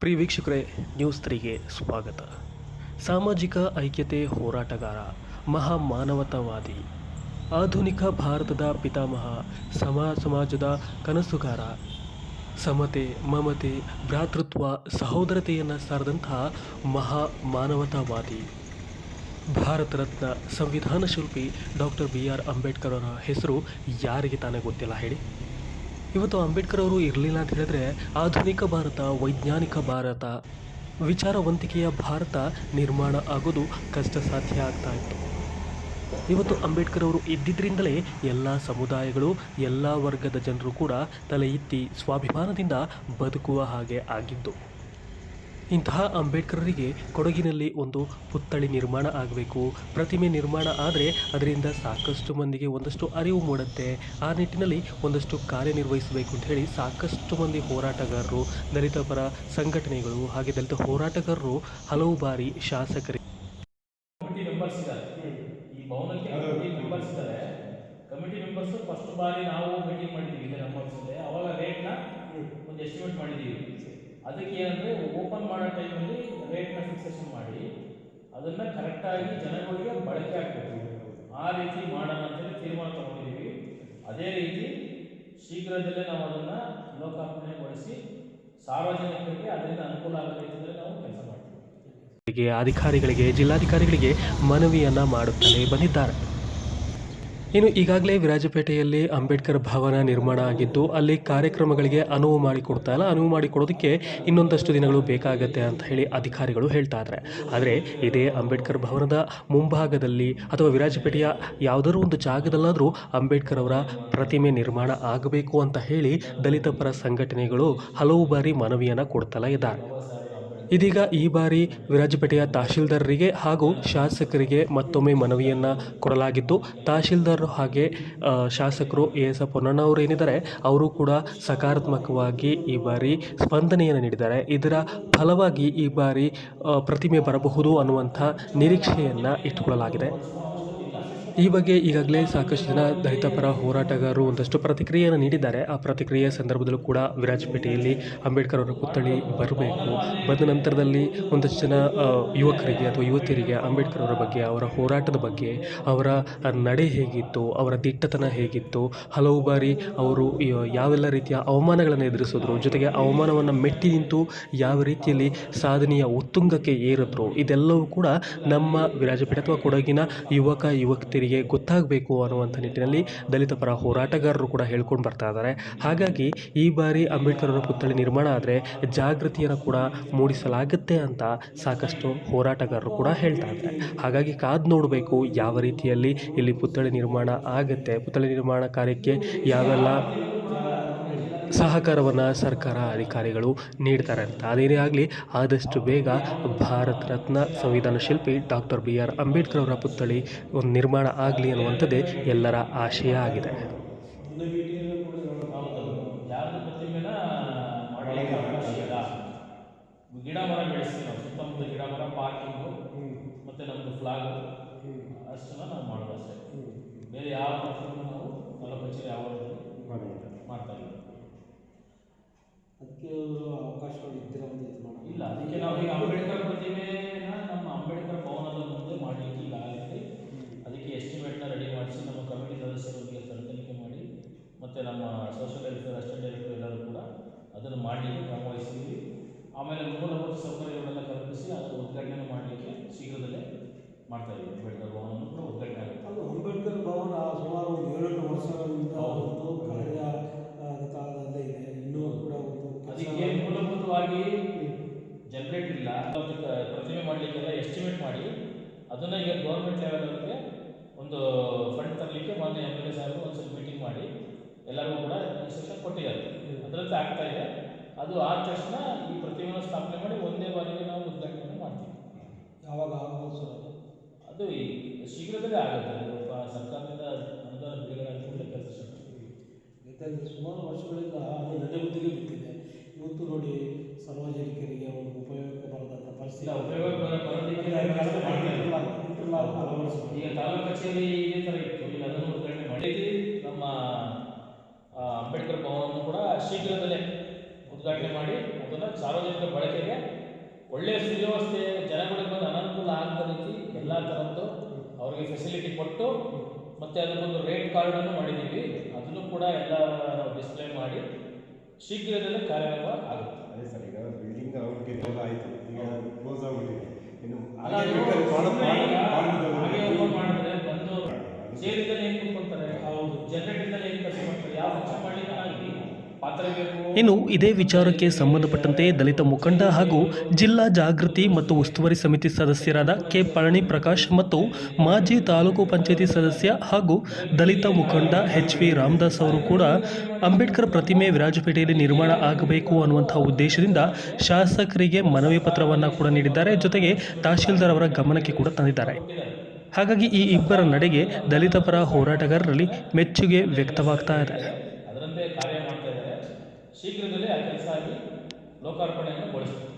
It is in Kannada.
ಪ್ರಿಯ ವೀಕ್ಷಕರೇ ನ್ಯೂಸ್ ತ್ರೀಗೆ ಸ್ವಾಗತ. ಸಾಮಾಜಿಕ ಐಕ್ಯತೆ ಹೋರಾಟಗಾರ ಮಹಾ ಮಾನವತಾವಾದಿ ಆಧುನಿಕ ಭಾರತದ ಪಿತಾಮಹ, ಸಮಾ, ಸಮಾಜದ ಕನಸುಗಾರ, ಸಮತೆ, ಮಮತೆ, ಭ್ರಾತೃತ್ವ, ಸಹೋದರತೆಯನ್ನು ಸಾರದಂತಹ ಮಹಾ ಮಾನವತಾವಾದಿ ಭಾರತ ರತ್ನ ಸಂವಿಧಾನ ಶಿಲ್ಪಿ ಡಾಕ್ಟರ್ ಬಿ ಆರ್ ಅಂಬೇಡ್ಕರ್ ಅವರ ಹೆಸರು ಯಾರಿಗೆ ತಾನೇ ಗೊತ್ತಿಲ್ಲ ಹೇಳಿ. ಇವತ್ತು ಅಂಬೇಡ್ಕರ್ ಅವರು ಇರಲಿಲ್ಲ ಅಂತ ಹೇಳಿದ್ರೆ ಆಧುನಿಕ ಭಾರತ, ವೈಜ್ಞಾನಿಕ ಭಾರತ, ವಿಚಾರವಂತಿಕೆಯ ಭಾರತ ನಿರ್ಮಾಣ ಆಗೋದು ಕಷ್ಟ ಸಾಧ್ಯ ಆಗ್ತಾ ಇತ್ತು. ಇವತ್ತು ಅಂಬೇಡ್ಕರ್ ಅವರು ಇದ್ದಿದ್ದರಿಂದಲೇ ಎಲ್ಲ ಸಮುದಾಯಗಳು, ಎಲ್ಲ ವರ್ಗದ ಜನರು ಕೂಡ ತಲೆ ಎತ್ತಿ ಸ್ವಾಭಿಮಾನದಿಂದ ಬದುಕುವ ಹಾಗೆ ಆಗಿದ್ದು. ಇಂತಹ ಅಂಬೇಡ್ಕರರಿಗೆ ಕೊಡಗಿನಲ್ಲಿ ಒಂದು ಪುತ್ಥಳಿ ನಿರ್ಮಾಣ ಆಗಬೇಕು. ಪ್ರತಿಮೆ ನಿರ್ಮಾಣ ಆದರೆ ಅದರಿಂದ ಸಾಕಷ್ಟು ಮಂದಿಗೆ ಒಂದಷ್ಟು ಅರಿವು ಮೂಡುತ್ತೆ. ಆ ನಿಟ್ಟಿನಲ್ಲಿ ಒಂದಷ್ಟು ಕಾರ್ಯನಿರ್ವಹಿಸಬೇಕು ಅಂತ ಹೇಳಿ ಸಾಕಷ್ಟು ಮಂದಿ ಹೋರಾಟಗಾರರು ದಲಿತ ಪರ ಸಂಘಟನೆಗಳು ಹಾಗೆ ದಲಿತ ಹೋರಾಟಗಾರರು ಹಲವು ಬಾರಿ ಶಾಸಕರಿಗೆ ಕಮಿಟಿ ಮೆಂಬರ್ಸ್ ಇದ್ದಾರೆ. ಈ ಭವನಕ್ಕೆ ಮೆಂಬರ್ಸ್ ಇದ್ದಾರೆ. ಕಮಿಟಿ ಮೆಂಬರ್ಸ್ ಫಸ್ಟ್ ಬಾರಿ ನಾವು ಮೀಟಿಂಗ್ ಮಾಡಿದ್ದೀವಿ ಇಲ್ಲೇ ನಮ್ಮ ಆಫೀಸಲ್ಲಿ ಅವಾಗ ರೇಟ್ನ ಒಂದು ಎಸ್ಟಿಮೇಟ್ ಮಾಡಿದ್ದೀವಿ. ಅದಕ್ಕೆ ಏನಂದ್ರೆ, ಓಪನ್ ಮಾಡೋ ಟೈಮಲ್ಲಿ ರೇಟ್ನ ಫಿಕ್ಸೇಷನ್ ಮಾಡಿ, ಅದನ್ನ ಕರೆಕ್ಟಾಗಿ ಜನಗಳಿಗೆ ಬಳಕೆ ಆಗ್ಬೇಕು. ಆ ರೀತಿ ಮಾಡೋಣ ಅಂತೇಳಿ ತೀರ್ಮಾನ ತಗೊಂಡಿದ್ದೀವಿ. ಅದೇ ರೀತಿ ಶೀಘ್ರದಲ್ಲೇ ನಾವು ಅದನ್ನ ಲೋಕಾರ್ಪಣೆಗೊಳಿಸಿ ಸಾರ್ವಜನಿಕರಿಗೆ ಅದರಿಂದ ಅನುಕೂಲ ಆಗೋ ರೀತಿಯಲ್ಲಿ ನಾವು ಕೆಲಸ ಮಾಡ್ತೀವಿ. ಅಧಿಕಾರಿಗಳಿಗೆ, ಜಿಲ್ಲಾಧಿಕಾರಿಗಳಿಗೆ ಮನವಿಯನ್ನ ಮಾಡುತ್ತಲೇ ಬಂದಿದ್ದಾರೆ. ಇನ್ನು ಈಗಾಗಲೇ ವಿರಾಜಪೇಟೆಯಲ್ಲಿ ಅಂಬೇಡ್ಕರ್ ಭವನ ನಿರ್ಮಾಣ ಆಗಿದ್ದು, ಅಲ್ಲಿ ಕಾರ್ಯಕ್ರಮಗಳಿಗೆ ಅನುವು ಮಾಡಿಕೊಡ್ತಾ ಇಲ್ಲ. ಅನುವು ಮಾಡಿಕೊಡೋದಕ್ಕೆ ಇನ್ನೊಂದಷ್ಟು ದಿನಗಳು ಬೇಕಾಗತ್ತೆ ಅಂತ ಹೇಳಿ ಅಧಿಕಾರಿಗಳು ಹೇಳ್ತಾ ಇದ್ದಾರೆ. ಆದರೆ ಇದೇ ಅಂಬೇಡ್ಕರ್ ಭವನದ ಮುಂಭಾಗದಲ್ಲಿ ಅಥವಾ ವಿರಾಜಪೇಟೆಯ ಯಾವುದಾದ್ರೂ ಒಂದು ಜಾಗದಲ್ಲಾದರೂ ಅಂಬೇಡ್ಕರ್ ಅವರ ಪ್ರತಿಮೆ ನಿರ್ಮಾಣ ಆಗಬೇಕು ಅಂತ ಹೇಳಿ ದಲಿತ ಪರ ಸಂಘಟನೆಗಳು ಹಲವು ಬಾರಿ ಮನವಿಯನ್ನು ಕೊಡ್ತಾ ಇದ್ದಾರೆ. ಇದೀಗ ಈ ಬಾರಿ ವಿರಾಜಪೇಟೆಯ ತಹಶೀಲ್ದಾರರಿಗೆ ಹಾಗೂ ಶಾಸಕರಿಗೆ ಮತ್ತೊಮ್ಮೆ ಮನವಿಯನ್ನು ಕೊಡಲಾಗಿತ್ತು. ತಹಶೀಲ್ದಾರ್ ಹಾಗೆ ಶಾಸಕರು ಎ ಎಸ್ ಅವರು ಏನಿದ್ದಾರೆ, ಅವರು ಕೂಡ ಸಕಾರಾತ್ಮಕವಾಗಿ ಈ ಬಾರಿ ಸ್ಪಂದನೆಯನ್ನು ನೀಡಿದ್ದಾರೆ. ಇದರ ಫಲವಾಗಿ ಈ ಬಾರಿ ಪ್ರತಿಮೆ ಬರಬಹುದು ಅನ್ನುವಂಥ ನಿರೀಕ್ಷೆಯನ್ನು ಇಟ್ಟುಕೊಳ್ಳಲಾಗಿದೆ. ಈ ಬಗ್ಗೆ ಈಗಾಗಲೇ ಸಾಕಷ್ಟು ಜನ ದಲಿತ ಪರ ಹೋರಾಟಗಾರರು ಒಂದಷ್ಟು ಪ್ರತಿಕ್ರಿಯೆಯನ್ನು ನೀಡಿದ್ದಾರೆ. ಆ ಪ್ರತಿಕ್ರಿಯೆ ಸಂದರ್ಭದಲ್ಲೂ ಕೂಡ ವಿರಾಜಪೇಟೆಯಲ್ಲಿ ಅಂಬೇಡ್ಕರ್ ಅವರ ಪುತ್ಥಳಿ ಬರಬೇಕು. ಬಂದ ನಂತರದಲ್ಲಿ ಒಂದಷ್ಟು ಜನ ಯುವಕರಿಗೆ ಅಥವಾ ಯುವತಿಯರಿಗೆ ಅಂಬೇಡ್ಕರ್ ಅವರ ಬಗ್ಗೆ, ಅವರ ಹೋರಾಟದ ಬಗ್ಗೆ, ಅವರ ನಡೆ ಹೇಗಿತ್ತು, ಅವರ ದಿಟ್ಟತನ ಹೇಗಿತ್ತು, ಹಲವು ಬಾರಿ ಅವರು ಯಾವೆಲ್ಲ ರೀತಿಯ ಅವಮಾನಗಳನ್ನು ಎದುರಿಸಿದ್ರು, ಜೊತೆಗೆ ಅವಮಾನವನ್ನು ಮೆಟ್ಟಿ ನಿಂತು ಯಾವ ರೀತಿಯಲ್ಲಿ ಸಾಧನೆಯ ಉತ್ತುಂಗಕ್ಕೆ ಏರಿದ್ರು, ಇದೆಲ್ಲವೂ ಕೂಡ ನಮ್ಮ ವಿರಾಜಪೇಟೆ ಅಥವಾ ಕೊಡಗಿನ ಯುವಕ ಯುವತಿಯರಿಗೆ ಗೊತ್ತಾಗಬೇಕು ಅನ್ನುವಂಥ ನಿಟ್ಟಿನಲ್ಲಿ ದಲಿತ ಪರ ಹೋರಾಟಗಾರರು ಕೂಡ ಹೇಳ್ಕೊಂಡು ಬರ್ತಾ ಇದ್ದಾರೆ. ಹಾಗಾಗಿ ಈ ಬಾರಿ ಅಂಬೇಡ್ಕರ್ ಅವರ ಪುತ್ಥಳಿ ನಿರ್ಮಾಣ ಆದರೆ ಜಾಗೃತಿಯನ್ನು ಕೂಡ ಮೂಡಿಸಲಾಗುತ್ತೆ ಅಂತ ಸಾಕಷ್ಟು ಹೋರಾಟಗಾರರು ಕೂಡ ಹೇಳ್ತಾ ಇದ್ದಾರೆ. ಹಾಗಾಗಿ ಕಾದು ನೋಡಬೇಕು ಯಾವ ರೀತಿಯಲ್ಲಿ ಇಲ್ಲಿ ಪುತ್ಥಳಿ ನಿರ್ಮಾಣ ಆಗುತ್ತೆ. ಪುತ್ಥಳಿ ನಿರ್ಮಾಣ ಕಾರ್ಯಕ್ಕೆ ಯಾವೆಲ್ಲ ಸಹಕಾರವನ್ನು ಸರ್ಕಾರ ಅಧಿಕಾರಿಗಳು ನೀಡ್ತಾರೆ ಅಂತ. ಅದೇನೇ ಆಗಲಿ ಆದಷ್ಟು ಬೇಗ ಭಾರತ ರತ್ನ ಸಂವಿಧಾನ ಶಿಲ್ಪಿ ಡಾಕ್ಟರ್ ಬಿ ಆರ್ ಅಂಬೇಡ್ಕರ್ ಅವರ ಪುತ್ಥಳಿ ಒಂದು ನಿರ್ಮಾಣ ಆಗಲಿ ಅನ್ನುವಂಥದ್ದೇ ಎಲ್ಲರ ಆಶಯ ಆಗಿದೆ. ಗಿಡ ಮರ ಬೆಳೆಸ್ತೀವಿ ನಾವು ಸುತ್ತಮುತ್ತ ಗಿಡ ಮರ ಪಾರ್ಕಿಂಗು ಮತ್ತೆ ನಮ್ಮದು ಫ್ಲಾಗ್ ಅಷ್ಟನ್ನ ನಾವು ಮಾಡೋದು ಅಷ್ಟೇ ಬೇರೆ ಯಾವ ನಾವು ಕಚೇರಿ ಆವರಣದಲ್ಲಿ ಮಾಡ್ತಾ ಇಲ್ಲ ಅದಕ್ಕೆ ಅವರು ಅವಕಾಶಗಳು ಇದ್ದಿರೋ ಒಂದು ಇದು ಮಾಡೋದು. ಇಲ್ಲ ಅದಕ್ಕೆ ನಾವು ಈಗ ಅಂಬೇಡ್ಕರ್ ಪ್ರತಿಮೆನ ನಮ್ಮ ಅಂಬೇಡ್ಕರ್ ಭವನದ ಮುಂದೆ ಮಾಡಲಿಕ್ಕೆ ಈಗ ಆಗಿದೆ ಅದಕ್ಕೆ ಎಸ್ಟಿಮೇಟ್ನ ರೆಡಿ ಮಾಡಿಸಿ ನಮ್ಮ ಕಮಿಟಿ ಸದಸ್ಯರೊಂದಿಗೆ ತನಿಖೆ ಮಾಡಿ ಮತ್ತು ನಮ್ಮ ಸೋಷಿಯಲ್ ವೆಲ್ಫೇರ್ ಅಸಿಸ್ಟೆಂಟ್ ಡೈರೆಕ್ಟರ್ ಎಲ್ಲರೂ ಕೂಡ ಅದನ್ನು ಮಾಡಲಿಕ್ಕೆ ಕ್ರಮ ವಹಿಸಿದ್ದೀವಿ ಆಮೇಲೆ ಮೂಲಭೂತ ಸೌಕರ್ಯಗಳೆಲ್ಲ ಕಲ್ಪಿಸಿ ಅದರ ಉದ್ಘಾಟನೆ ಮಾಡಲಿಕ್ಕೆ ಶೀಘ್ರದಲ್ಲೇ ಮಾಡ್ತಾ ಇದ್ದೀವಿ. ಅಂಬೇಡ್ಕರ್ ಭವನವನ್ನು ಕೂಡ ಉದ್ಘಾಟನೆ ಆಗುತ್ತೆ. ಅದು ಅಂಬೇಡ್ಕರ್ ಭವನ ಸುಮಾರು ಅದನ್ನು ಈಗ ಗೌರ್ಮೆಂಟ್ ಲೆವೆಲ್ಗೆ ಒಂದು ಫಂಡ್ ತರಲಿಕ್ಕೆ ಮಾನ್ಯ ಎಂ ಎಲ್ ಎ ಸಾಹೇಬರು ಒಂದ್ಸಲ ಮೀಟಿಂಗ್ ಮಾಡಿ ಎಲ್ಲರಿಗೂ ಕೂಡ ಇನ್ಸ್ಟ್ರಕ್ಷನ್ ಕೊಟ್ಟಿದ್ದಾರೆ. ಅದರಂತೆ ಆಗ್ತಾ ಇದೆ. ಅದು ಆದ ತಕ್ಷಣ ಈ ಪ್ರತಿಮೆಯನ್ನು ಸ್ಥಾಪನೆ ಮಾಡಿ ಒಂದೇ ಬಾರಿಗೆ ನಾವು ಉದ್ಘಾಟನೆ ಮಾಡ್ತೀವಿ. ಯಾವಾಗ ಆಗ್ಬೋದು ಸರ್ ಅದು? ಅದು ಈ ಶೀಘ್ರದಲ್ಲೇ ಆಗುತ್ತೆ. ಸರ್ಕಾರದಿಂದ ಅನುದಾನ ಬಿಡುಗಡೆ ಕೆಲಸ ಸುಮಾರು ವರ್ಷಗಳಿಂದ ಅಂಬೇಡ್ಕರ್ ಭವನವನ್ನು ಕೂಡ ಶೀಘ್ರದಲ್ಲೇ ಉದ್ಘಾಟನೆ ಮಾಡಿ ಅದನ್ನು ಸಾರ್ವಜನಿಕ ಬಳಕೆಗೆ ಒಳ್ಳೆಯ ಸುವ್ಯವಸ್ಥೆ ಜನಗಳಿಗೆ ಬಂದು ಅನುಕೂಲ ಆಗದ ರೀತಿ ಎಲ್ಲ ಥರದ್ದು ಅವರಿಗೆ ಫೆಸಿಲಿಟಿ ಕೊಟ್ಟು ಮತ್ತು ಅದಕ್ಕೊಂದು ರೇಟ್ ಕಾರ್ಡನ್ನು ಮಾಡಿದ್ದೀವಿ. ಅದನ್ನು ಕೂಡ ಎಲ್ಲ ಡಿಸ್ಪ್ಲೇ ಮಾಡಿ ಶೀಘ್ರದಲ್ಲೇ ಕಾರ್ಯಕ್ರಮ ಆಗುತ್ತೆ. ಅದೇ ಸರ್, ಈಗ ಬಿಲ್ಡಿಂಗ್ ಎಲ್ಲ ಆಯಿತು ಈಗ ಕ್ಲೋಸ್ ಆಗ್ಬಿಟ್ಟಿದೆ ಇನ್ನು ಅಲ್ಲ, ಹಾಗೆ ಅದು ಬೇಕಾದ್ರೆ ಮಾಡೋದು ಸುಮ್ನೆ ಈಗ ಮಾಡೋದು ಹಾಗೆ ಮಾಡೋದು. open ಮಾಡಿದ್ರೆ ಬಂದು ಚೇರಿಂದಲೇ ಹೆಂಗ್ ಕೂತ್ಕೊಂತಾರೆ ಹೌದು. ಜನರೇಟಿಂದಲೇ ಹೆಂಗ್ ಕೆಲಸ ಮಾಡ್ತಾರೆ ಯಾವ ಫಂಕ್ಷನ್ ಮಾಡ್ಲಿಕ್ಕೆ ಆಗಲಿ ಪಾತ್ರೆ ಬೇಕು ಇನ್ನು ಇದೇ ವಿಚಾರಕ್ಕೆ ಸಂಬಂಧಪಟ್ಟಂತೆ ದಲಿತ ಮುಖಂಡ ಹಾಗೂ ಜಿಲ್ಲಾ ಜಾಗೃತಿ ಮತ್ತು ಉಸ್ತುವಾರಿ ಸಮಿತಿ ಸದಸ್ಯರಾದ ಕೆ ಪಳನಿ ಪ್ರಕಾಶ್ ಮತ್ತು ಮಾಜಿ ತಾಲೂಕು ಪಂಚಾಯಿತಿ ಸದಸ್ಯ ಹಾಗೂ ದಲಿತ ಮುಖಂಡ ಎಚ್ ವಿ ರಾಮದಾಸ್ ಅವರು ಕೂಡ ಅಂಬೇಡ್ಕರ್ ಪ್ರತಿಮೆ ವಿರಾಜಪೇಟೆಯಲ್ಲಿ ನಿರ್ಮಾಣ ಆಗಬೇಕು ಅನ್ನುವಂತಹ ಉದ್ದೇಶದಿಂದ ಶಾಸಕರಿಗೆ ಮನವಿ ಪತ್ರವನ್ನು ಕೂಡ ನೀಡಿದ್ದಾರೆ. ಜೊತೆಗೆ ತಹಶೀಲ್ದಾರ್ ಅವರ ಗಮನಕ್ಕೆ ಕೂಡ ತಂದಿದ್ದಾರೆ. ಹಾಗಾಗಿ ಈ ಇಬ್ಬರ ನಡೆಗೆ ದಲಿತ ಪರ ಹೋರಾಟಗಾರರಲ್ಲಿ ಮೆಚ್ಚುಗೆ ವ್ಯಕ್ತವಾಗ್ತಾ ಇದೆ ಅದರಂತೆ ಕಾರ್ಯ ಮಾಡ್ತಾ ಇದ್ದಾರೆ ಶೀಘ್ರದಲ್ಲೇ ಆ ಕೆಲಸ ಆಗಿ ಲೋಕಾರ್ಪಣೆಯನ್ನು ಗೊಳಿಸ್ತಾರೆ